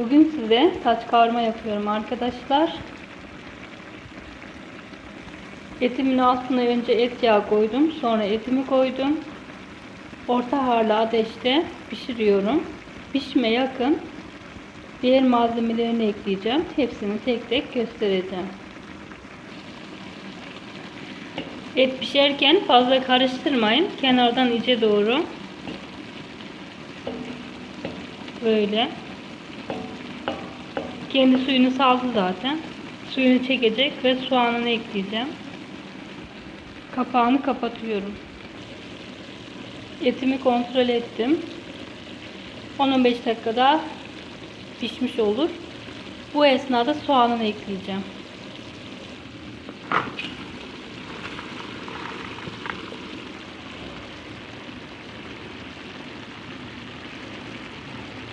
Bugün size saç kavurma yapıyorum arkadaşlar. Etimin altına önce et yağı koydum. Sonra etimi koydum. Orta harlı ateşte pişiriyorum. Pişme yakın. Diğer malzemelerini ekleyeceğim. Hepsini tek tek göstereceğim. Et pişerken fazla karıştırmayın. Kenardan içe doğru. Böyle. Kendi suyunu saldı zaten. Suyunu çekecek ve soğanını ekleyeceğim. Kapağını kapatıyorum. Etimi kontrol ettim. 10-15 dakikada pişmiş olur. Bu esnada soğanını ekleyeceğim.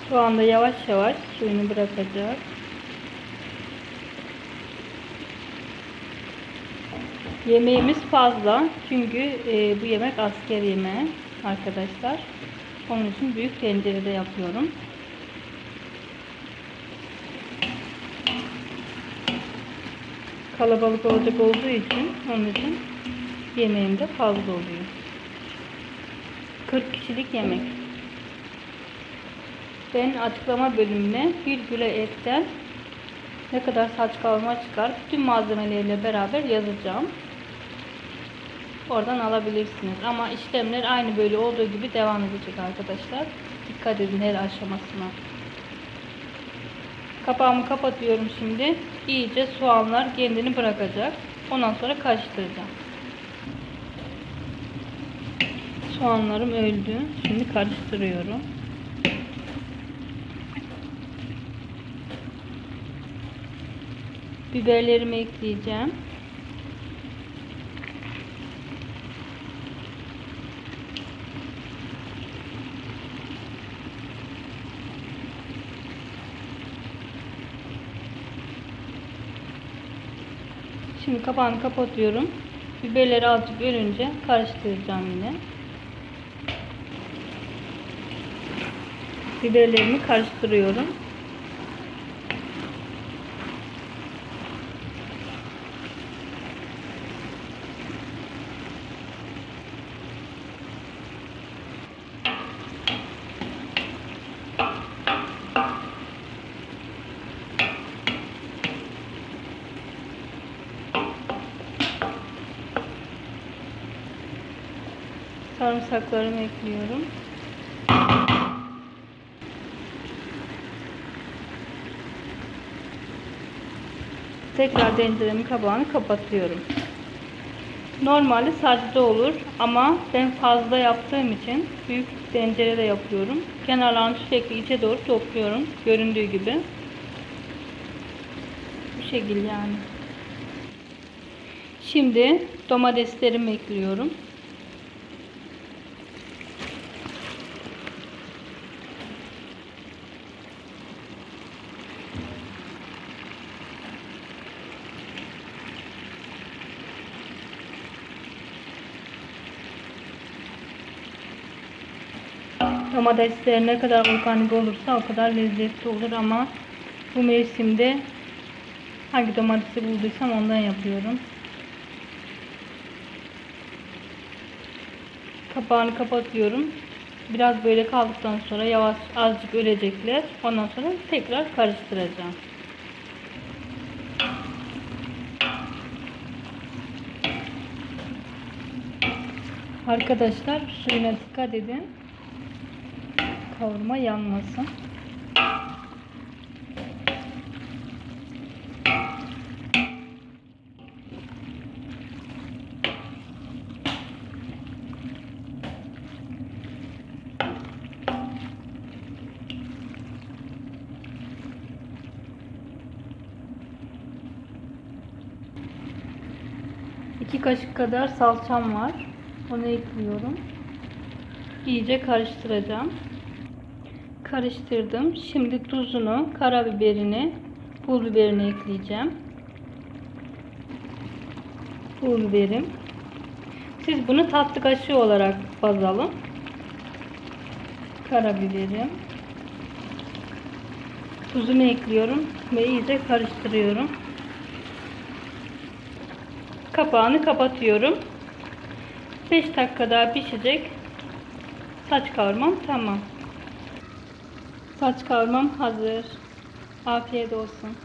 Soğan da yavaş yavaş suyunu bırakacak. Yemeğimiz fazla çünkü e, bu yemek asker yemeği arkadaşlar. Onun için büyük tencerede yapıyorum. Kalabalık olacak olduğu için onun için yemeğim de fazla oluyor. 40 kişilik yemek. Ben açıklama bölümüne bir güle etten ne kadar saç kavurma çıkar bütün malzemeleriyle beraber yazacağım. Oradan alabilirsiniz. Ama işlemler aynı böyle olduğu gibi devam edecek arkadaşlar. Dikkat edin her aşamasına. Kapağımı kapatıyorum şimdi. İyice soğanlar kendini bırakacak. Ondan sonra karıştıracağım. Soğanlarım öldü. Şimdi karıştırıyorum. Biberlerimi ekleyeceğim. Şimdi kapağını kapatıyorum. Biberleri azıcık ölünce karıştıracağım yine. Biberlerimi karıştırıyorum. Sarımsaklarımı ekliyorum. Tekrar tenceremin kapağını kapatıyorum. Normalde sacda olur ama ben fazla yaptığım için büyük tencerede yapıyorum. Kenarlarını sürekli içe doğru topluyorum. Göründüğü gibi. Bu şekilde yani. Şimdi domateslerimi ekliyorum. Domatesler ne kadar organik olursa o kadar lezzetli olur ama bu mevsimde hangi domatesi bulduysam ondan yapıyorum. Kapağını kapatıyorum. Biraz böyle kaldıktan sonra yavaş azıcık ölecekler. Ondan sonra tekrar karıştıracağım. Arkadaşlar suyuna dikkat edin. Kavurma yanmasın. İki kaşık kadar salçam var. Onu ekliyorum. İyice karıştıracağım. Karıştırdım. Şimdi tuzunu, karabiberini, pul biberini ekleyeceğim. Pul biberim. Siz bunu tatlı kaşığı olarak baz alın. Karabiberim. Tuzunu ekliyorum ve iyice karıştırıyorum. Kapağını kapatıyorum. 5 dakika daha pişecek. Saç kavurmam tamam. Saç kavurmam hazır. Afiyet olsun.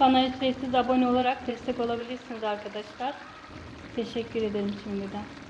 Bana ücretsiz abone olarak destek olabilirsiniz arkadaşlar. Teşekkür ederim şimdiden.